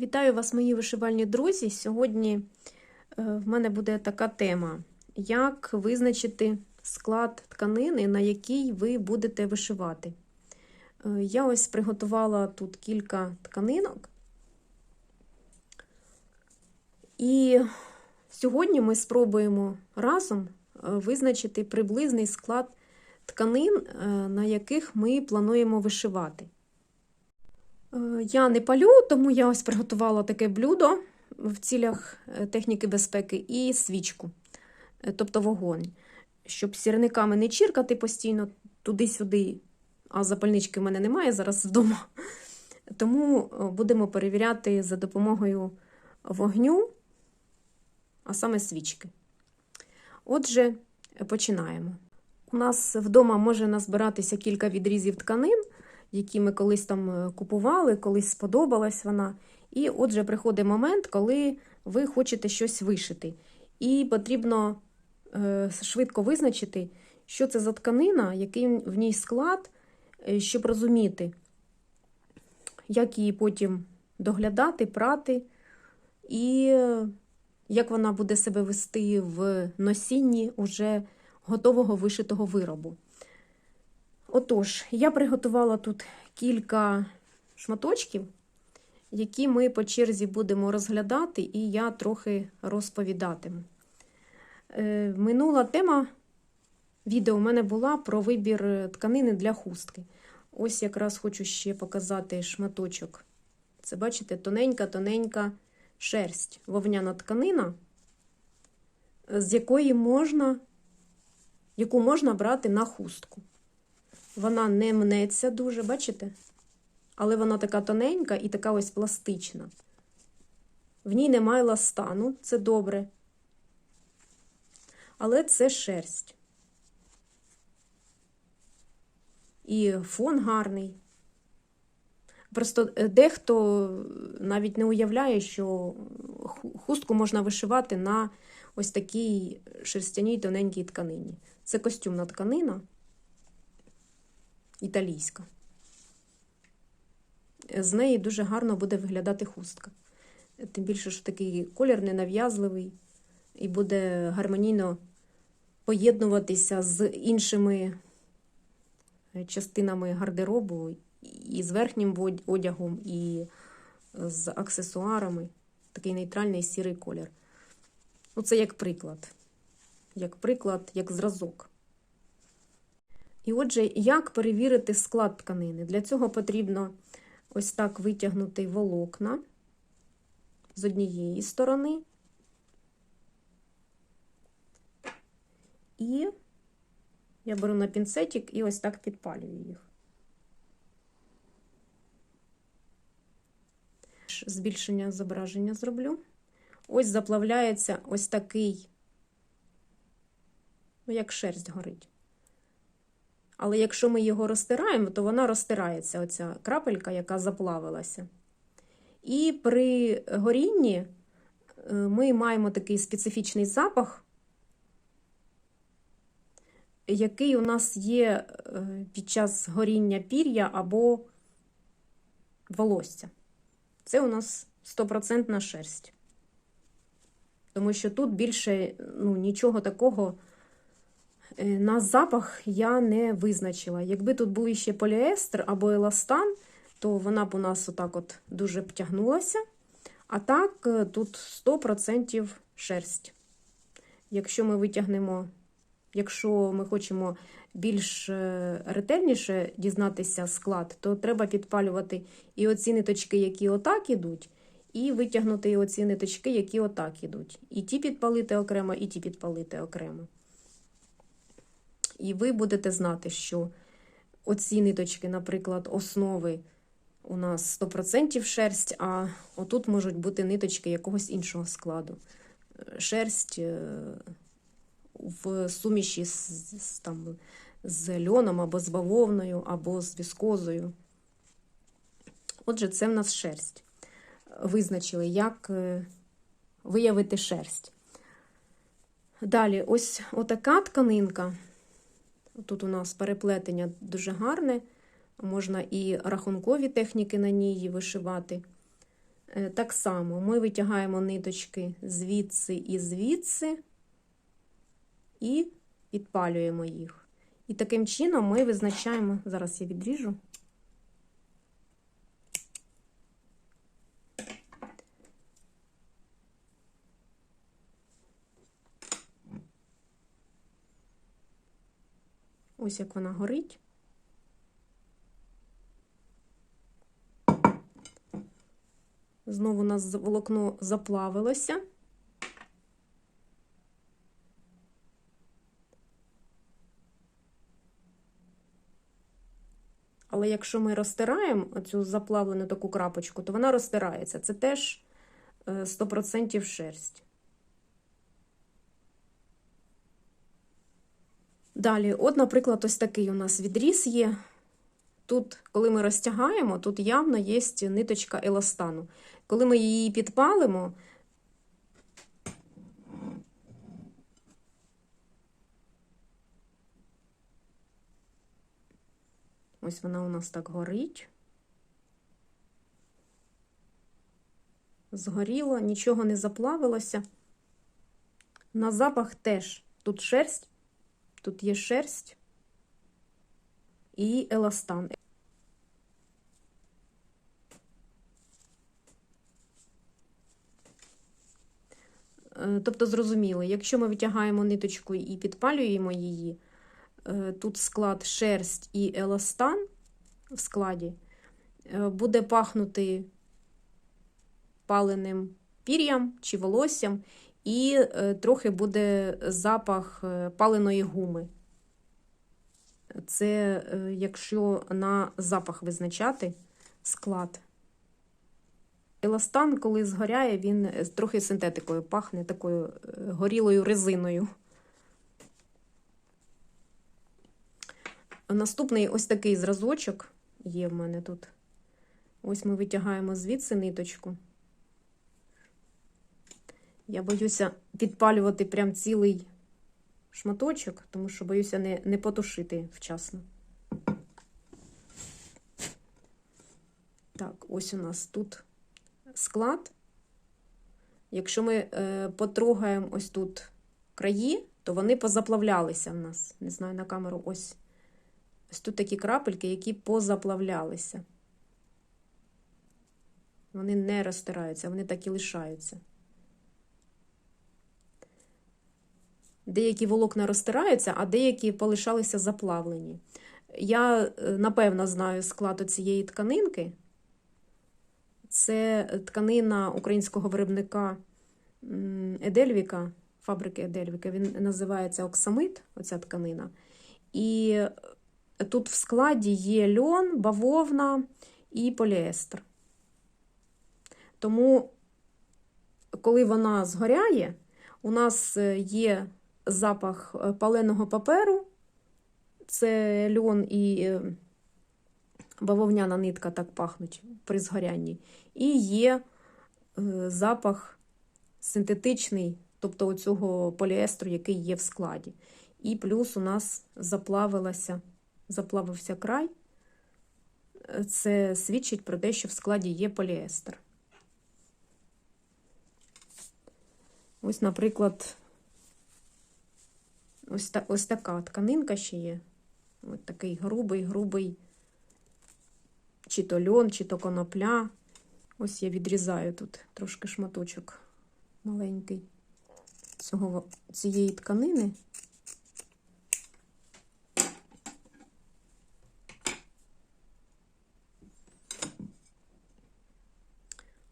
Вітаю вас, мої вишивальні друзі. Сьогодні е, в мене буде така тема: як визначити склад тканини, на якій ви будете вишивати. Е, Я ось приготувала тут кілька тканинок. І сьогодні ми спробуємо разом е, визначити приблизний склад тканин, на яких ми плануємо вишивати. Е, Я не палю, тому я ось приготувала таке блюдо в цілях е, техніки безпеки і свічку, е, тобто вогонь, щоб сірниками не чіркати постійно туди-сюди, а запальнички в мене немає зараз вдома. Тому будемо перевіряти за допомогою вогню, а саме свічки. Отже, починаємо. У нас вдома може назбиратися кілька відрізів тканин які ми колись там е, купували, колись сподобалась вона. І отже, приходить момент, коли ви хочете щось вишити. І потрібно е, швидко визначити, що це за тканина, який в ній склад, е, щоб розуміти, як її потім доглядати, прати, і як вона буде себе вести в носінні уже готового вишитого виробу. Отож, я приготувала тут кілька шматочків, які ми по черзі будемо розглядати, і я трохи розповідатиму. Е, минула тема відео у мене була про вибір тканини для хустки. Ось якраз хочу ще показати шматочок. Це, бачите, тоненька-тоненька шерсть, вовняна тканина, з якої можна, яку можна брати на хустку. Вона не мнеться дуже, бачите? Але вона така тоненька і така ось пластична. В ній немає ластану, це добре. Але це шерсть. І фон гарний. Просто дехто навіть не уявляє, що хустку можна вишивати на ось такій шерстяній тоненькій тканині. Це костюмна тканина італійська. З неї дуже гарно буде виглядати хустка. Тим більше, що такий колір ненав'язливий і буде гармонійно поєднуватися з іншими частинами гардеробу, і з верхнім одягом, і з аксесуарами. Такий нейтральний сірий колір. Оце як приклад. Як приклад, як зразок. І отже, як перевірити склад тканини? Для цього потрібно ось так витягнути волокна з однієї сторони. І я беру на пінцетик і ось так підпалюю їх. Збільшення зображення зроблю. Ось заплавляється ось такий, ну, як шерсть горить. Але якщо ми його розтираємо, то вона розтирається, оця крапелька, яка заплавилася. І при горінні е, ми маємо такий специфічний запах, який у нас є е, під час горіння пір'я або волосся. Це у нас стопроцентна шерсть. Тому що тут більше ну, нічого такого. Е, на запах я не визначила. Якби тут був іще поліестер або еластан, то вона б у нас отак от дуже б тягнулася. А так, е, тут 100% шерсть. Якщо ми витягнемо, якщо ми хочемо більш е, ретельніше дізнатися склад, то треба підпалювати і оці ниточки, які отак ідуть, і витягнути і оці ниточки, які отак ідуть. І ті підпалити окремо, і ті підпалити окремо. І ви будете знати, що оці ниточки, наприклад, основи у нас 100% шерсть, а отут можуть бути ниточки якогось іншого складу. Шерсть е, в суміші з, там, з льоном або з бавовною, або з віскозою. Отже, це в нас шерсть. Визначили, як е, виявити шерсть. Далі, ось отака тканинка. Тут у нас переплетення дуже гарне, можна і рахункові техніки на ній вишивати. Е, Так само ми витягаємо ниточки звідси і звідси і підпалюємо їх. І таким чином ми визначаємо, зараз я відріжу. Ось як вона горить. Знову у нас волокно заплавилося. Але якщо ми розтираємо цю заплавлену таку крапочку, то вона розтирається. Це теж е, 100% шерсть. Далі, от, наприклад, ось такий у нас відріз є. Тут, коли ми розтягаємо, тут явно є ниточка еластану. Коли ми її підпалимо, ось вона у нас так горить. Згоріло, нічого не заплавилося. На запах теж тут шерсть, тут є шерсть і еластан. Е, Тобто, зрозуміло, якщо ми витягаємо ниточку і підпалюємо її, е, тут склад шерсть і еластан в складі, е, буде пахнути паленим пір'ям чи волоссям, і трохи буде запах паленої гуми. Це якщо на запах визначати склад. Еластан, коли згоряє, він трохи синтетикою пахне такою горілою резиною. Наступний ось такий зразочок є в мене тут. Ось ми витягаємо звідси ниточку. Я боюся підпалювати прям цілий шматочок, тому що боюся не, не потушити вчасно. Так, ось у нас тут склад. Якщо ми е, потрогаємо ось тут краї, то вони позаплавлялися в нас. Не знаю, на камеру ось. Ось тут такі крапельки, які позаплавлялися. Вони не розтираються, вони так і лишаються. Деякі волокна розтираються, а деякі полишалися заплавлені. Я, напевно, знаю склад цієї тканинки. Це тканина українського виробника Едельвіка, фабрики Едельвіка. Він називається оксамит, оця тканина. І тут в складі є льон, бавовна і поліестер. Тому, коли вона згоряє, у нас є запах паленого паперу, це льон і бавовняна нитка так пахнуть при згорянні. І є е, запах синтетичний, тобто оцього поліестру, який є в складі. І плюс у нас заплавилася, заплавився край. Це свідчить про те, що в складі є поліестер. Ось, наприклад, ось, та, ось така тканинка ще є. Ось такий грубий, грубий чи то льон, чи то конопля. Ось я відрізаю тут трошки шматочок маленький цього, цієї тканини.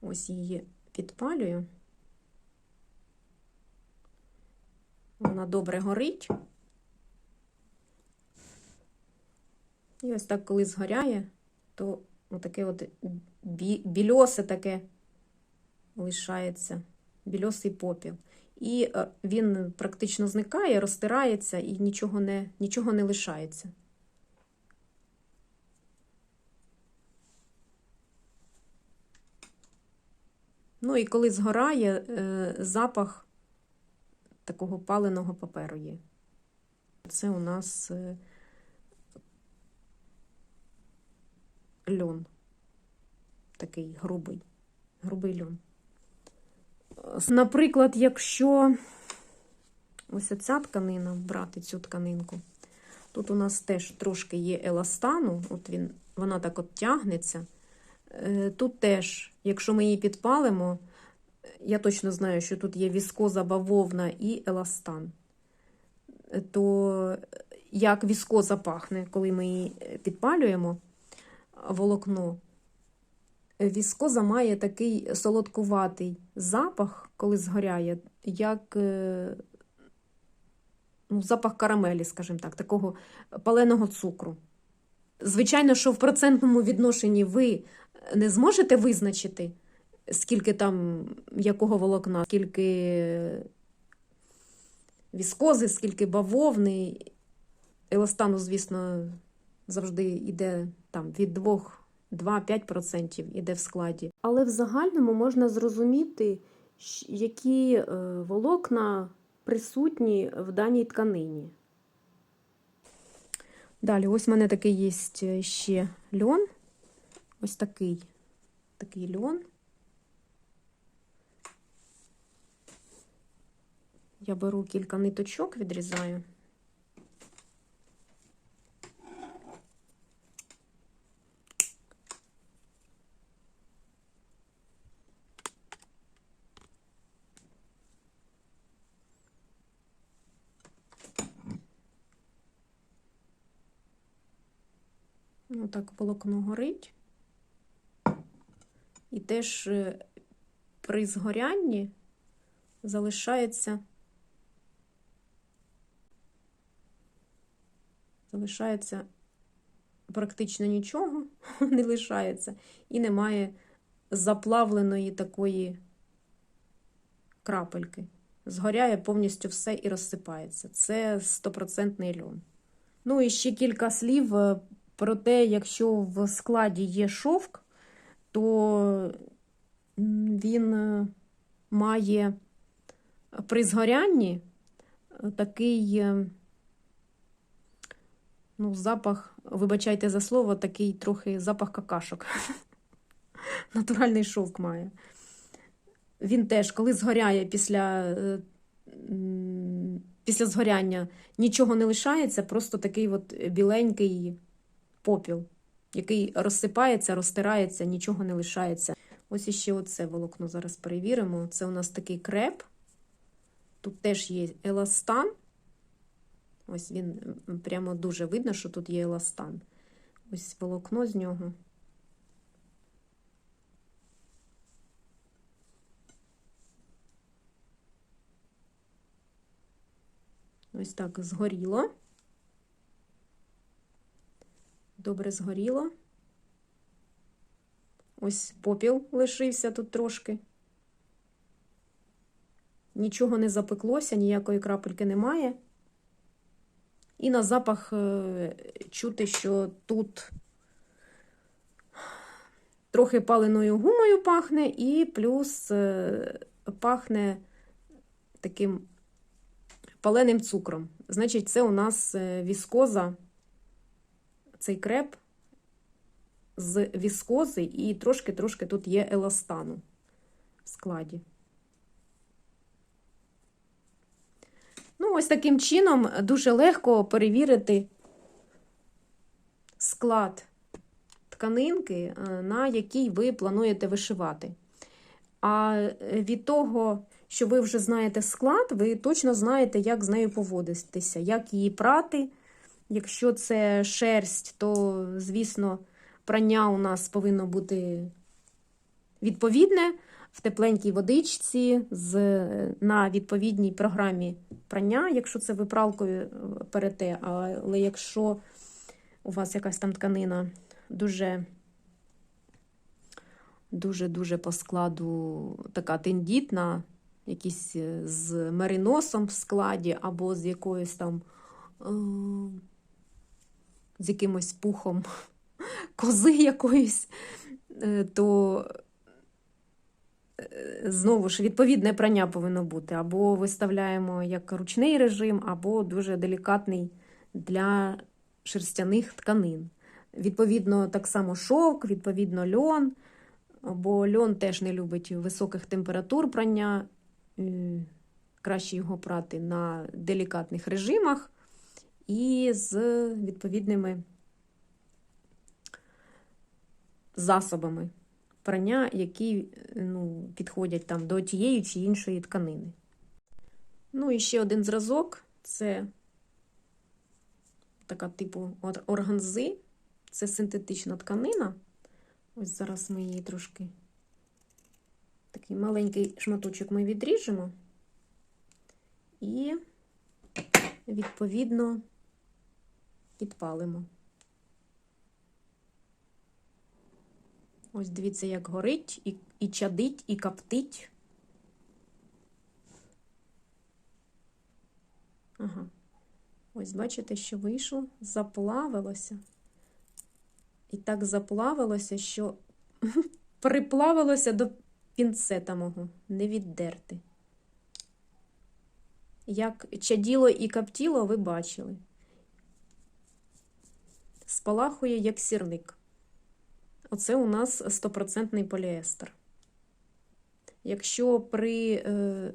Ось її підпалюю. Вона добре горить. І ось так, коли згоряє, то отаке от більосе таке лишається, більосий попіл. І е, він практично зникає, розтирається і нічого не, нічого не лишається. Ну і коли згорає, е, запах такого паленого паперу є. Це у нас е, льон такий грубий. грубий льон. Наприклад, якщо ось оця тканина, брати цю тканинку, тут у нас теж трошки є еластану, от він, вона так от тягнеться. Е, Тут теж, якщо ми її підпалимо, я точно знаю, що тут є віскоза, бавовна і еластан. Е, То як віскоза пахне, коли ми її е, підпалюємо волокно, віскоза має такий солодкуватий запах, коли згоряє, як е, ну, запах карамелі, скажімо так, такого паленого цукру. Звичайно, що в процентному відношенні ви не зможете визначити, скільки там якого волокна, скільки віскози, скільки бавовни. Еластану, звісно, завжди йде там від 2 2-5% іде в складі. Але в загальному можна зрозуміти, які е, волокна присутні в даній тканині. Далі, ось в мене такий є ще льон. Ось такий, такий льон. Я беру кілька ниточок, відрізаю. Ну, так волокно горить. І теж е, при згорянні залишається, залишається практично нічого, не лишається, і немає заплавленої такої крапельки. Згоряє повністю все і розсипається. Це стопроцентний льон. Ну і ще кілька слів е, про те, якщо в складі є шовк, то він е, має при згорянні такий е, ну, запах, вибачайте за слово, такий трохи запах какашок. Натуральний шовк має. Він теж, коли згоряє після, е, після згоряння, нічого не лишається, просто такий от біленький попіл, який розсипається, розтирається, нічого не лишається. Ось іще оце волокно зараз перевіримо. Це у нас такий креп. Тут теж є еластан. Ось він прямо дуже видно, що тут є еластан. Ось волокно з нього. Ось так згоріло. Добре згоріло. Ось попіл лишився тут трошки. Нічого не запеклося, ніякої крапельки немає. І на запах е, чути, що тут трохи паленою гумою пахне, і плюс е, пахне таким паленим цукром. Значить, це у нас е, віскоза, цей креп з віскози, і трошки-трошки тут є еластану в складі. Ну, ось таким чином дуже легко перевірити склад тканинки, е, на якій ви плануєте вишивати. А від того, що ви вже знаєте склад, ви точно знаєте, як з нею поводитися, як її прати. Якщо це шерсть, то, звісно, прання у нас повинно бути відповідне в тепленькій водичці, з, на відповідній програмі прання, якщо це ви пралкою е, перете. Але якщо у вас якась там тканина дуже дуже-дуже по складу така тендітна, якісь е, з мериносом в складі, або з якоюсь там е, з якимось пухом кози якоїсь, е, то е, знову ж відповідне прання повинно бути. Або виставляємо як ручний режим, або дуже делікатний для шерстяних тканин. Відповідно, так само шовк, відповідно, льон. бо льон теж не любить високих температур прання. Е, Краще його прати на делікатних режимах і з відповідними засобами прання, які ну, підходять там до тієї чи іншої тканини. Ну і ще один зразок це така типу органзи. Це синтетична тканина. Ось зараз ми її трошки такий маленький шматочок ми відріжемо і, відповідно, підпалимо. Ось дивіться, як горить, і, і чадить, і каптить. Ага. Ось бачите, що вийшло, заплавилося. І так заплавилося, що приплавилося до пінцета мого, не віддерти. Як чаділо і каптіло, ви бачили. Спалахує, як сірник. Оце у нас стопроцентний поліестер. Якщо при е,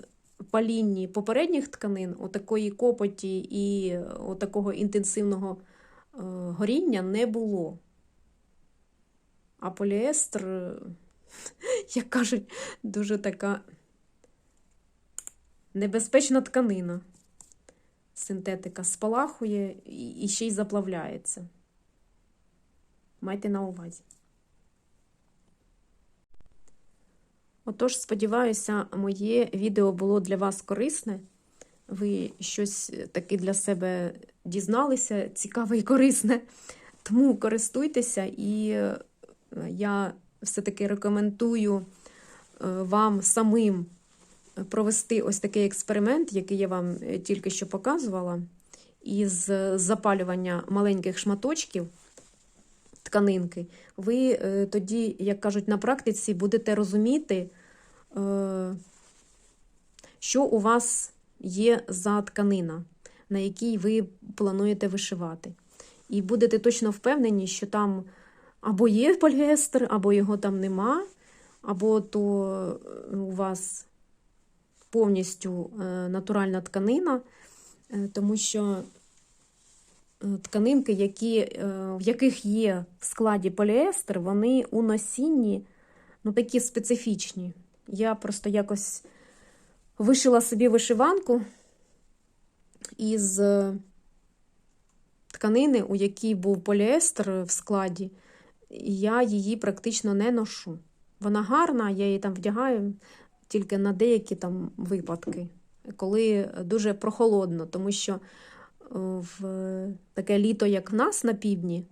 палінні попередніх тканин отакої копоті і отакого інтенсивного е, горіння не було. А поліестер, е, як кажуть, дуже така небезпечна тканина. Синтетика спалахує і ще й заплавляється. Майте на увазі. Отож, сподіваюся, моє відео було для вас корисне. Ви щось таке для себе дізналися, цікаве і корисне. Тому користуйтеся, і е, я все-таки рекомендую е, вам самим провести ось такий експеримент, який я вам е, тільки що показувала, із запалювання маленьких шматочків тканинки, ви е, тоді, як кажуть, на практиці будете розуміти, е, що у вас є за тканина, на якій ви плануєте вишивати. І будете точно впевнені, що там або є поліестер, або його там нема, або то у вас повністю е, натуральна тканина, тому що тканинки, які, в яких є в складі поліестер, вони у носінні ну, такі специфічні. Я просто якось вишила собі вишиванку із тканини, у якій був поліестер в складі, і я її практично не ношу. Вона гарна, я її там вдягаю тільки на деякі там випадки, коли дуже прохолодно, тому що в таке літо, як в нас на півдні,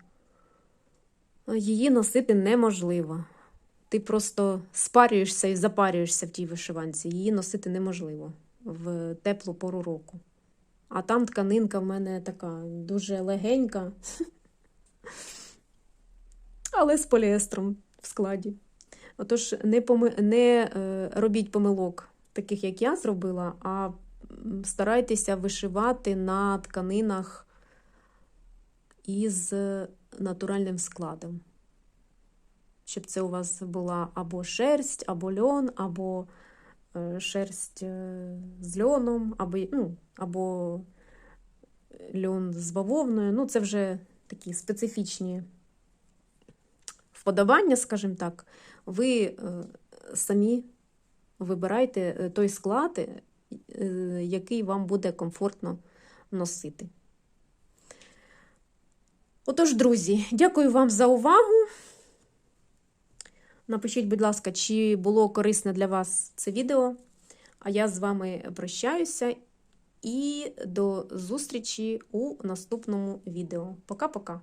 її носити неможливо. Ти просто спарюєшся і запарюєшся в тій вишиванці. Її носити неможливо в теплу пору року. А там тканинка в мене така дуже легенька, але з поліестром в складі. Отож, не, поми... не робіть помилок, таких, як я зробила, а старайтеся вишивати на тканинах із натуральним складом. Щоб це у вас була або шерсть, або льон, або шерсть з льоном, або ну, або льон з бавовною. Ну, це вже такі специфічні вподобання, скажімо так. Ви самі вибирайте той склад, який вам буде комфортно носити. Отож, друзі, дякую вам за увагу. Напишіть, будь ласка, чи було корисне для вас це відео. А я з вами прощаюся і до зустрічі у наступному відео. Пока-пока!